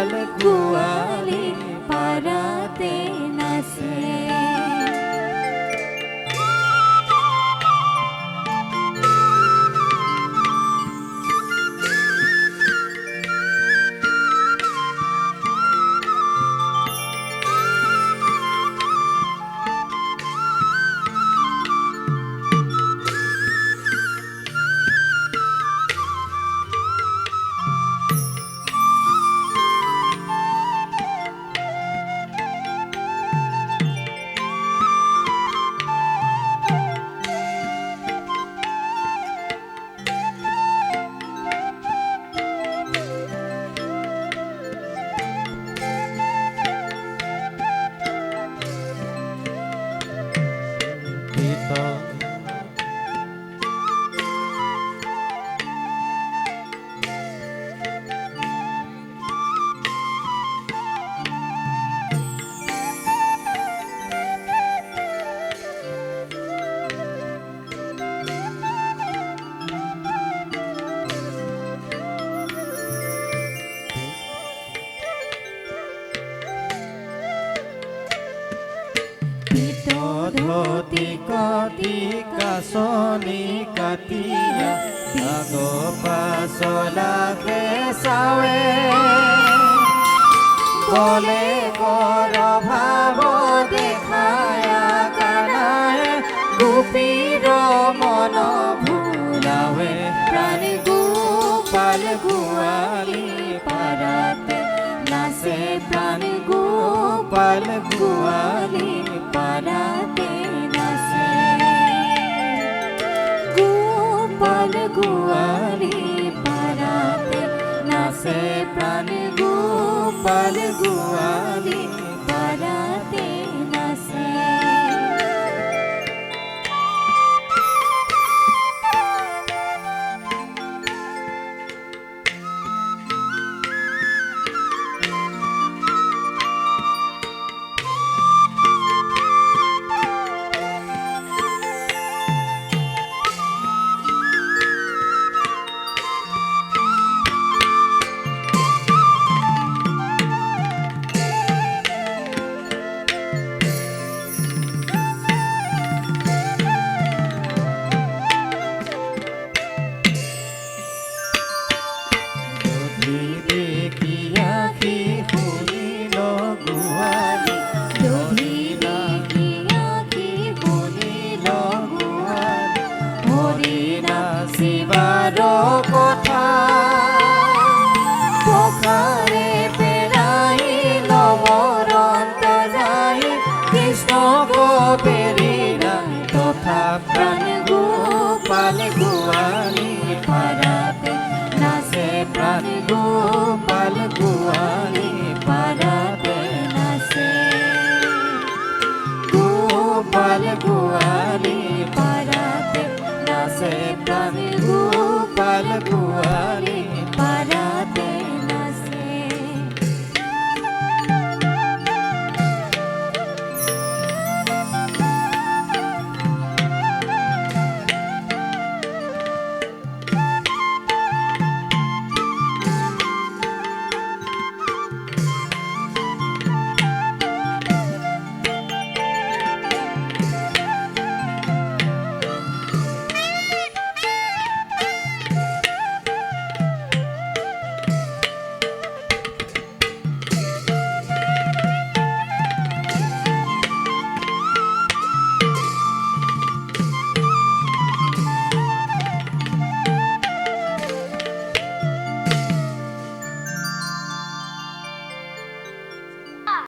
গোপাল 감사합니다. ধতি কতি কাছনি কাটিয়া আগ পাছলাকে চাৱে বলে কৰ ভাৱ দেখায়া কানায় গোপীৰ মন ভুলাৱে প্ৰাণ গোপাল গোৱালি পাৰাতে নাচে প্ৰাণ গোপাল গোৱালি নাচে প্ৰাণ গোপাল গোৱালি পাৰাতে নাচে গোপাল গোৱালি পাৰাতে নাচে প্রাণ গোপাল গোৱালি পাৰাতে নাচে। গোপাল গোৱালি